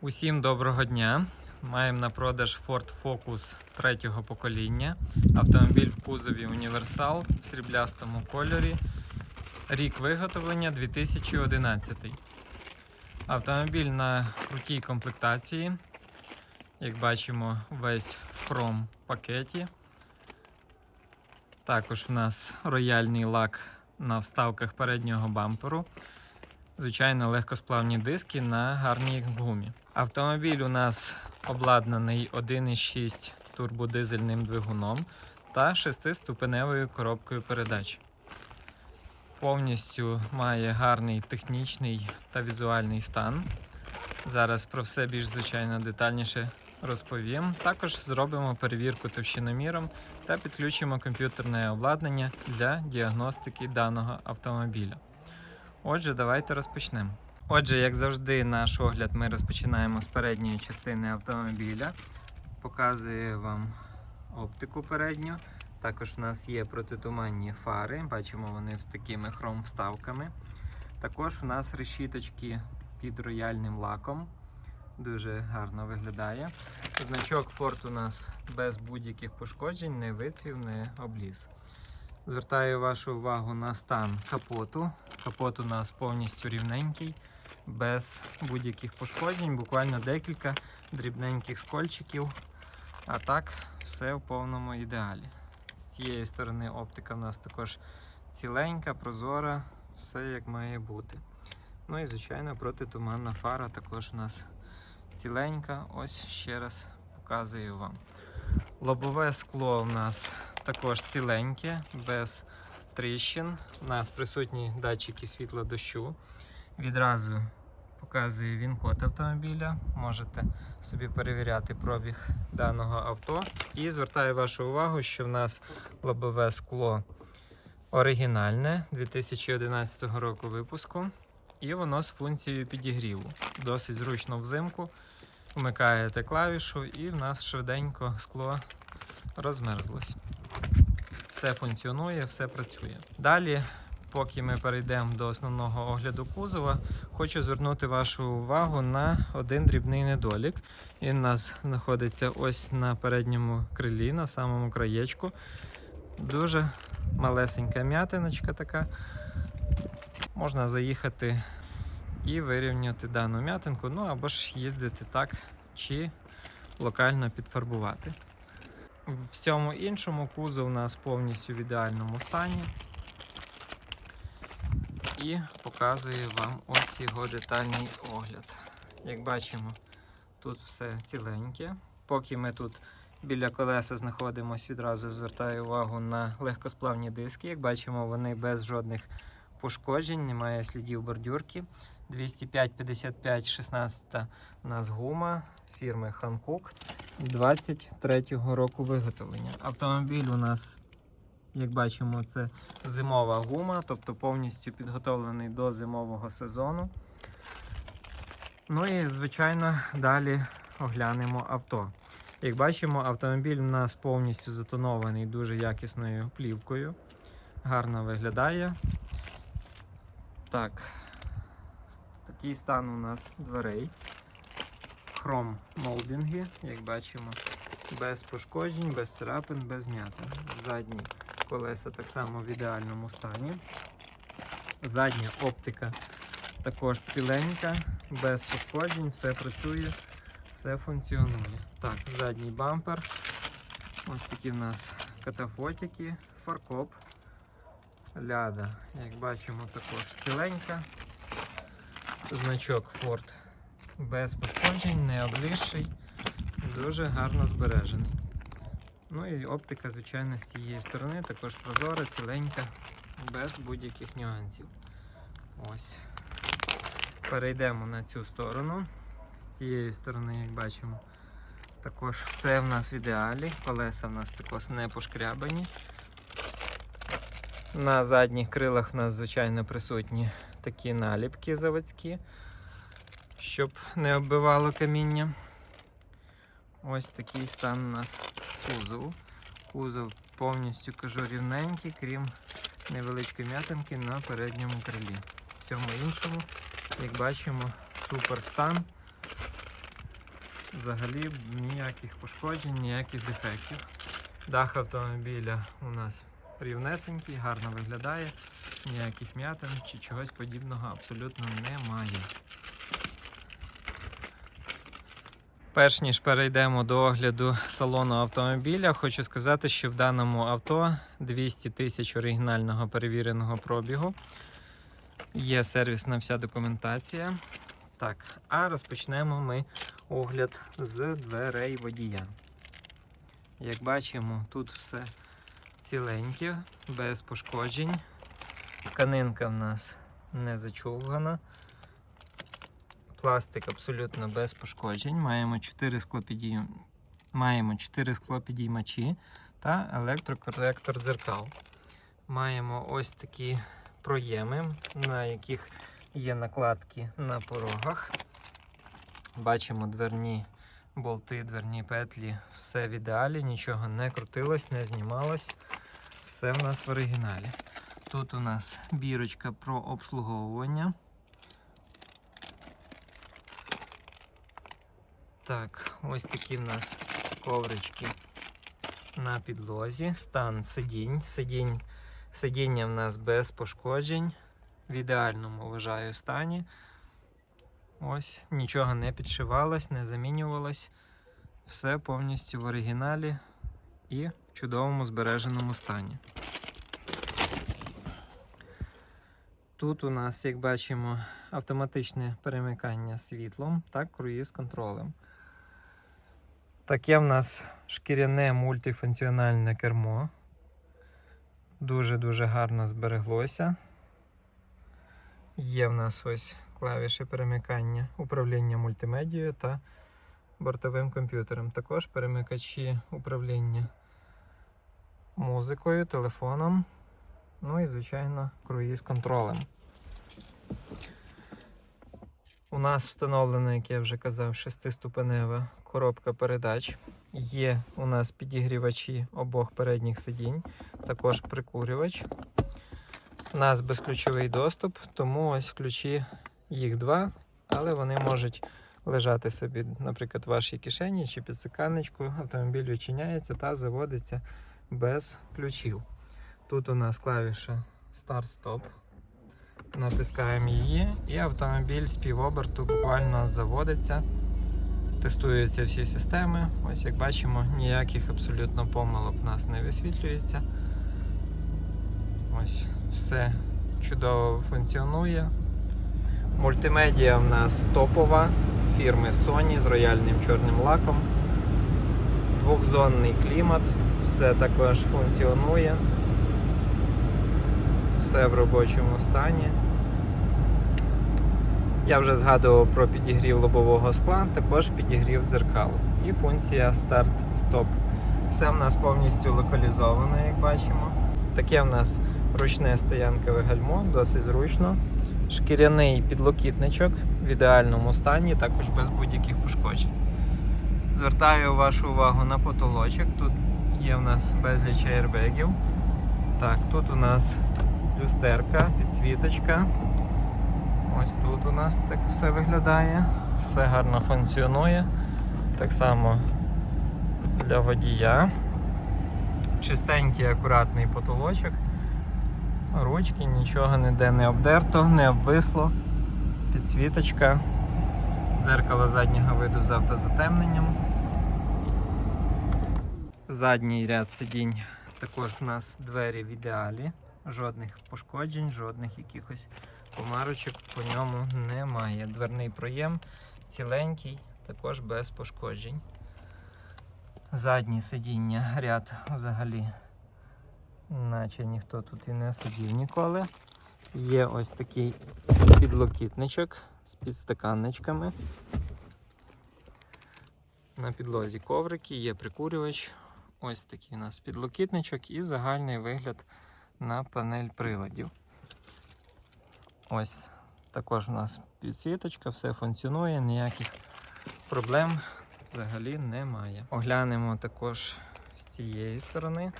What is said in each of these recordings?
Усім доброго дня. Маємо на продаж Ford Focus третього покоління. Автомобіль в кузові універсал в сріблястому кольорі. Рік виготовлення 2011. Автомобіль на крутій комплектації. Як бачимо, весь в хром пакеті. Також в нас рояльний лак на вставках переднього бамперу. Звичайно, легкосплавні диски на гарній гумі. Автомобіль у нас обладнаний 1,6 турбодизельним двигуном та 6-ступеневою коробкою передач. Повністю має гарний технічний та візуальний стан. Зараз про все більш звичайно детальніше розповім. Також зробимо перевірку товщиноміром та підключимо комп'ютерне обладнання для діагностики даного автомобіля. Отже, давайте розпочнемо. Отже, як завжди, наш огляд ми розпочинаємо з передньої частини автомобіля. Показую вам оптику передню. Також в нас є протитуманні фари, бачимо вони з такими хром-вставками. Також в нас решіточки під рояльним лаком. Дуже гарно виглядає. Значок Ford у нас без будь-яких пошкоджень, не вицвів, не обліз. Звертаю вашу увагу на стан капоту. Капот у нас повністю рівненький, без будь-яких пошкоджень, буквально декілька дрібненьких скольчиків. А так, все в повному ідеалі. З цієї сторони оптика в нас також ціленька, прозора, все як має бути. Ну і, звичайно, протитуманна фара також у нас ціленька. Ось ще раз показую вам. Лобове скло у нас також ціленьке, без тріщин. У нас присутні датчики світла дощу. Відразу показує він код автомобіля. Можете собі перевіряти пробіг даного авто. І звертаю вашу увагу, що в нас лобове скло оригінальне 2011 року випуску. І воно з функцією підігріву. Досить зручно взимку. Вмикаєте клавішу, і в нас швиденько скло розмерзлось. Все функціонує, все працює. Далі, поки ми перейдемо до основного огляду кузова, хочу звернути вашу увагу на один дрібний недолік. Він у нас знаходиться ось на передньому крилі, на самому краєчку. Дуже малесенька м'ятиночка така. Можна заїхати і вирівняти дану м'ятинку, ну або ж їздити так, чи локально підфарбувати. В всьому іншому кузов у нас повністю в ідеальному стані. І показую вам ось його детальний огляд. Як бачимо, тут все ціленьке. Поки ми тут біля колеса знаходимося, відразу звертаю увагу на легкосплавні диски. Як бачимо, вони без жодних пошкоджень, немає слідів бордюрки. 205 55 16 у нас гума фірми Hankook 23-го року виготовлення. Автомобіль у нас, як бачимо, це зимова гума, тобто повністю підготовлений до зимового сезону. Ну і, звичайно, далі оглянемо авто. Як бачимо, автомобіль у нас повністю затонований дуже якісною плівкою. Гарно виглядає. Так, такий стан у нас дверей. Хром молдинги, як бачимо, без пошкоджень, без царапин, без м'ятин. Задні колеса так само в ідеальному стані. Задня оптика також ціленька, без пошкоджень, все працює, все функціонує. Так, задній бампер. Ось такі в нас катафотики, фаркоп, ляда, як бачимо, також ціленька. Значок Ford без пошкоджень, не облізший, дуже гарно збережений. Ну і оптика, звичайно, з цієї сторони також прозора, ціленька, без будь-яких нюансів. Ось. Перейдемо на цю сторону. З цієї сторони, як бачимо, також все в нас в ідеалі. Колеса в нас також не пошкрябані. На задніх крилах в нас, звичайно, присутні такі наліпки заводські, щоб не оббивало каміння. Ось такий стан у нас кузов. Кузов повністю кажу рівненький, крім невеличкої м'ятинки на передньому крилі. Всьому іншому, як бачимо, супер стан. Взагалі ніяких пошкоджень, ніяких дефектів. Дах автомобіля у нас рівнесенький, гарно виглядає, ніяких м'ятин чи чогось подібного абсолютно немає. Перш ніж перейдемо до огляду салону автомобіля, хочу сказати, що в даному авто 200 тисяч оригінального перевіреного пробігу. Є сервісна вся документація. Так, а розпочнемо ми огляд з дверей водія. Як бачимо, тут все ціленьке, без пошкоджень. Тканинка в нас не зачовгана. Пластик абсолютно без пошкоджень. Маємо 4 склопідій... Маємо 4 склопідіймачі та електрокоректор дзеркал. Маємо ось такі проєми, на яких є накладки на порогах. Бачимо дверні болти, дверні петлі, все в ідеалі, нічого не крутилось, не знімалось. Все в нас в оригіналі. Тут у нас бірочка про обслуговування. Так, ось такі в нас коврички на підлозі. Стан сидінь. Сидінь. Сидіння в нас без пошкоджень. В ідеальному вважаю стані. Ось, нічого не підшивалось, не замінювалось. Все повністю в оригіналі і в чудовому збереженому стані. Тут у нас, як бачимо, автоматичне перемикання світлом та круїз контролем. Таке в нас шкіряне мультифункціональне кермо. Дуже-дуже гарно збереглося. Є в нас ось клавіші перемикання управління мультимедією та бортовим комп'ютером. Також перемикачі управління музикою, телефоном. Ну і, звичайно, круїз контролем. У нас встановлена, як я вже казав, шестиступенева коробка передач. Є у нас підігрівачі обох передніх сидінь, також прикурювач. У нас безключовий доступ, тому ось ключі їх два, але вони можуть лежати собі, наприклад, в вашій кишені чи під секанечку. Автомобіль відчиняється та заводиться без ключів. Тут у нас клавіша Start-Stop. Натискаємо її, і автомобіль з півоберту буквально заводиться. Тестуються всі системи. Ось як бачимо, ніяких абсолютно помилок в нас не висвітлюється. Ось все чудово функціонує. Мультимедіа в нас топова фірми Sony з рояльним чорним лаком. Двохзонний клімат, все також функціонує. Все в робочому стані. Я вже згадував про підігрів лобового скла, також підігрів дзеркал і функція старт-стоп. Все в нас повністю локалізовано, як бачимо. Таке в нас ручне стоянкове гальмо, досить зручно. Шкіряний підлокітничок в ідеальному стані, також без будь-яких пошкоджень. Звертаю вашу увагу на потолочок. Тут є в нас безліч аербегів. Так, тут у нас люстерка, підсвіточка. Ось тут у нас так все виглядає. Все гарно функціонує. Так само для водія. Чистенький, акуратний потолочок. Ручки, нічого ніде не обдерто, не обвисло. Підсвіточка. Дзеркало заднього виду з автозатемненням. Задній ряд сидінь також у нас двері в ідеалі. Жодних пошкоджень, жодних якихось помарочок по ньому немає. Дверний проєм ціленький, також без пошкоджень. Заднє сидіння ряд взагалі, наче ніхто тут і не сидів ніколи. Є ось такий підлокітничок з підстаканничками. На підлозі коврики, є прикурювач. Ось такий у нас підлокітничок і загальний вигляд на панель приладів. Ось також у нас підсвіточка, все функціонує, ніяких проблем взагалі немає. Оглянемо також з цієї сторони.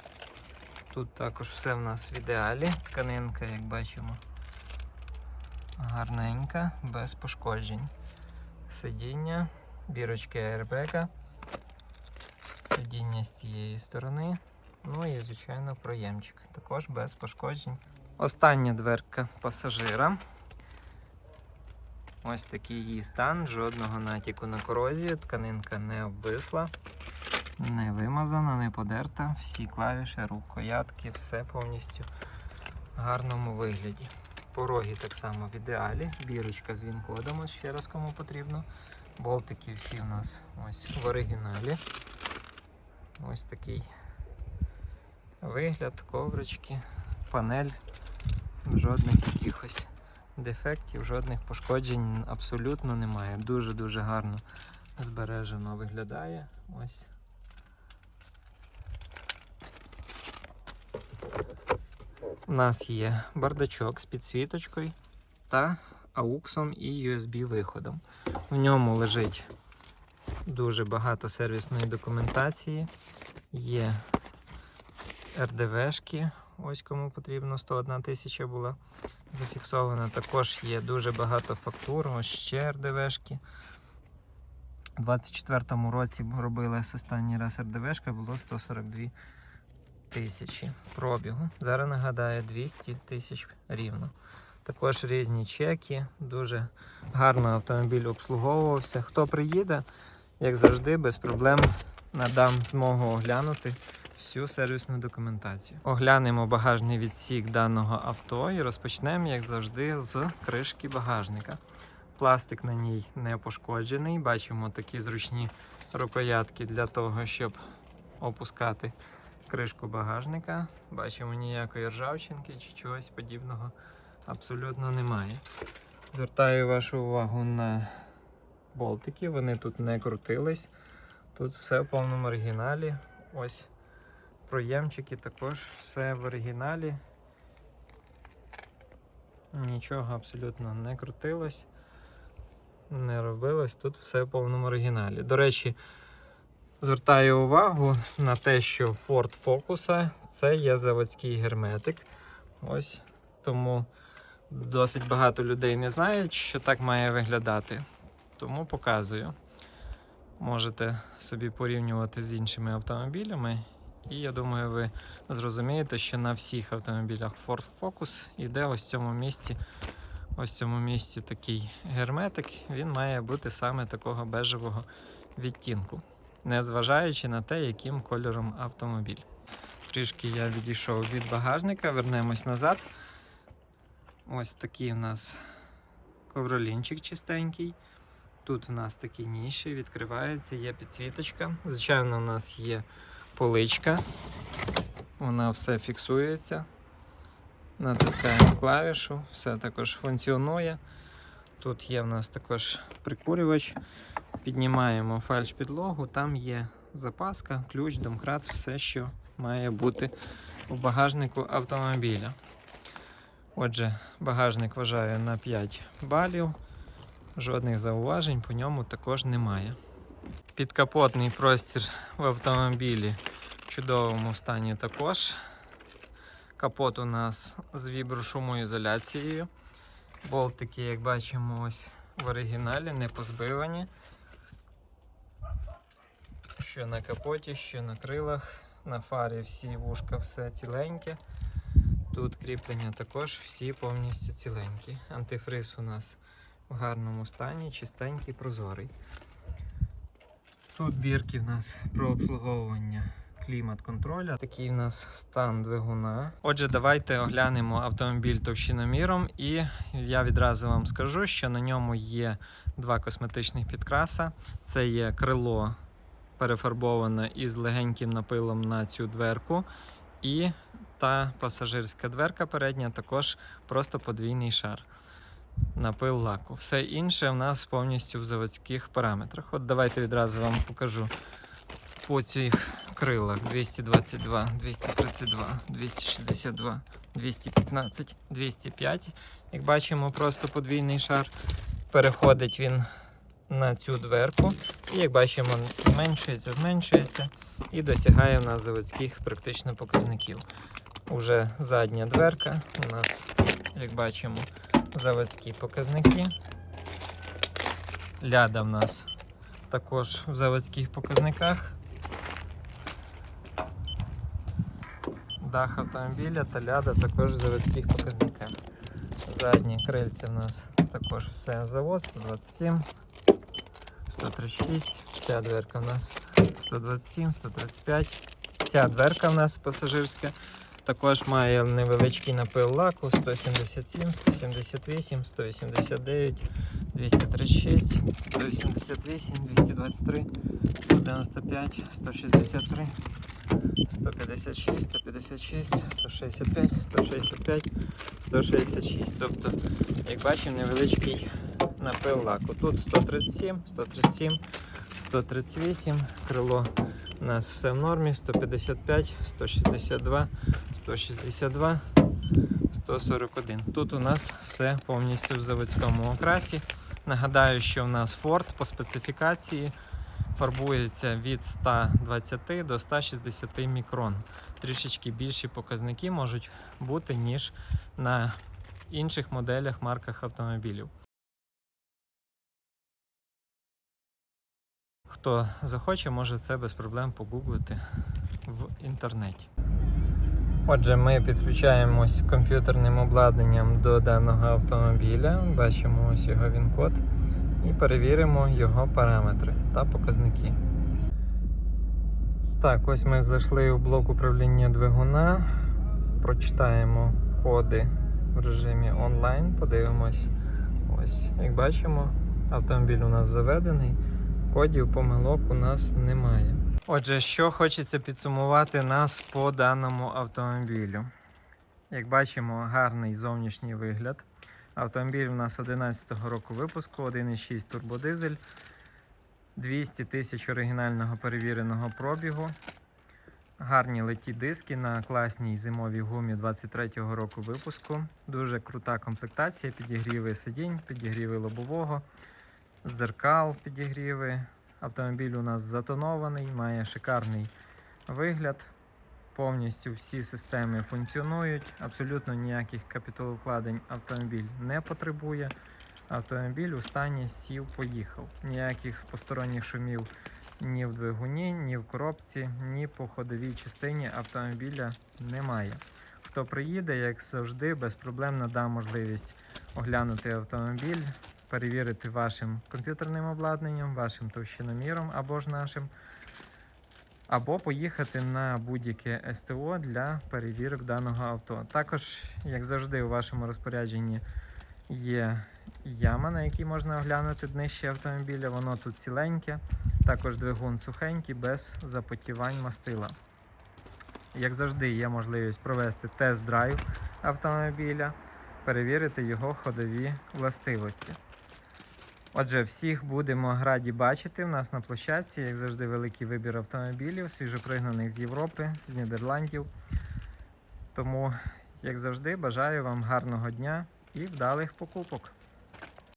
Тут також все в нас в ідеалі. Тканинка, як бачимо, гарненька, без пошкоджень. Сидіння бірочки airbag, сидіння з цієї сторони. Ну і, звичайно, проємчик. Також без пошкоджень. Остання дверка пасажира. Ось такий її стан, жодного натяку на корозію, тканинка не обвисла, не вимазана, не подерта. Всі клавіші, рукоятки, все повністю в гарному вигляді. Пороги так само в ідеалі. Бірочка з він-кодом, ще раз кому потрібно. Болтики всі у нас ось в оригіналі. Ось такий вигляд, коврички, панель, жодних якихось дефектів, жодних пошкоджень абсолютно немає. Дуже-дуже гарно збережено виглядає. Ось. У нас є бардачок з підсвіточкою та ауксом і USB-виходом. В ньому лежить дуже багато сервісної документації. Є РДВшки, ось кому потрібно, 101 тисяча була зафіксована. Також є дуже багато фактур, ось ще РДВшки. У 24-му році робилась останній раз РДВшка, було 142 тисячі пробігу. Зараз нагадаю 200 тисяч рівно. Також різні чеки, дуже гарно автомобіль обслуговувався. Хто приїде, як завжди, без проблем надам змогу оглянути всю сервісну документацію. Оглянемо багажний відсік даного авто і розпочнемо, як завжди, з кришки багажника. Пластик на ній не пошкоджений. Бачимо такі зручні рукоятки для того, щоб опускати кришку багажника. Бачимо ніякої ржавчинки чи чогось подібного абсолютно немає. Звертаю вашу увагу на болтики, вони тут не крутились. Тут все в повному оригіналі. Ось проємчики також все в оригіналі. Нічого абсолютно не крутилось, не робилось. Тут все в повному оригіналі. До речі, звертаю увагу на те, що Ford Focus це є заводський герметик. Ось тому досить багато людей не знають, що так має виглядати. Тому показую. Можете собі порівнювати з іншими автомобілями. І я думаю, ви зрозумієте, що на всіх автомобілях Ford Focus іде ось в цьому місці. Ось в цьому місці такий герметик. Він має бути саме такого бежевого відтінку, незважаючи на те, яким кольором автомобіль. Трішки я відійшов від багажника, вернемось назад. Ось такий у нас ковролінчик чистенький. Тут у нас такі ніші, відкриваються, є підсвіточка. Звичайно, у нас є поличка. Вона все фіксується. Натискаємо клавішу, все також функціонує. Тут є в нас також прикурювач. Піднімаємо фальш підлогу, там є запаска, ключ, домкрат, все, що має бути у багажнику автомобіля. Отже, багажник вважаю на 5 балів. Жодних зауважень по ньому також немає. Підкапотний простір в автомобілі в чудовому стані також. Капот у нас з віброшумоізоляцією. Болтики, як бачимо, ось в оригіналі, не позбивані. Що на капоті, що на крилах, на фарі всі вушка, все ціленьке. Тут кріплення також всі повністю ціленькі. Антифриз у нас в гарному стані, чистенький, прозорий. Тут бірки в нас про обслуговування клімат-контроля. Такий в нас стан двигуна. Отже, давайте оглянемо автомобіль товщиноміром, і я відразу вам скажу, що на ньому є два косметичних підкраса. Це є крило перефарбоване із легеньким напилом на цю дверку. І та пасажирська дверка передня також просто подвійний шар. Напил лаку. Все інше в нас повністю в заводських параметрах. От давайте відразу вам покажу по цих крилах 222, 232, 262, 215, 205. Як бачимо, просто подвійний шар. Переходить він на цю дверку. І як бачимо, зменшується, зменшується і досягає в нас заводських практично показників. Уже задня дверка у нас, як бачимо, заводські показники. Ляда в нас також в заводських показниках. Дах автомобіля та ляда також в заводських показниках. Задні крильці в нас також все завод 127, 136. Ця дверка в нас 127, 135. Ця дверка в нас пасажирська. Також має невеличкий напил лаку 177, 178, 189, 236, 188, 223, 195, 163, 156, 156, 165, 165, 166. Тобто, як бачимо, невеличкий напил лаку. Тут 137, 137, 138, крило у нас все в нормі, 155, 162, 162, 141. Тут у нас все повністю в заводському окрасі. Нагадаю, що в нас Ford по специфікації фарбується від 120 до 160 мікрон. Трішечки більші показники можуть бути, ніж на інших моделях марках автомобілів. Хто захоче, може це без проблем погуглити в інтернеті. Отже, ми підключаємось комп'ютерним обладнанням до даного автомобіля. Бачимо ось його він-код і перевіримо його параметри та показники. Так, ось ми зайшли у блок управління двигуна. Прочитаємо коди в режимі онлайн. Подивимось. Ось, як бачимо, автомобіль у нас заведений. Кодів помилок у нас немає. Отже, що хочеться підсумувати нас по даному автомобілю. Як бачимо, гарний зовнішній вигляд. Автомобіль у нас 11-го року випуску, 1,6 турбодизель, 200 тисяч оригінального перевіреного пробігу. Гарні леті диски на класній зимовій гумі 23-го року випуску. Дуже крута комплектація, підігріви сидінь, підігріви лобового, зеркал, підігріви. Автомобіль у нас затонований, має шикарний вигляд. Повністю всі системи функціонують. Абсолютно ніяких капіталовкладень автомобіль не потребує. Автомобіль у стані сів, поїхав. Ніяких посторонніх шумів ні в двигуні, ні в коробці, ні по ходовій частині автомобіля немає. Хто приїде, як завжди, без проблем надам можливість оглянути автомобіль, перевірити вашим комп'ютерним обладнанням, вашим товщиноміром або ж нашим, або поїхати на будь-яке СТО для перевірок даного авто. Також, як завжди, у вашому розпорядженні є яма, на якій можна оглянути днище автомобіля. Воно тут ціленьке. Також двигун сухенький, без запотівань мастила. Як завжди, є можливість провести тест-драйв автомобіля, перевірити його ходові властивості. Отже, всіх будемо раді бачити У нас на площадці, як завжди, великий вибір автомобілів, свіжопригнаних з Європи, з Нідерландів. Тому, як завжди, бажаю вам гарного дня і вдалих покупок.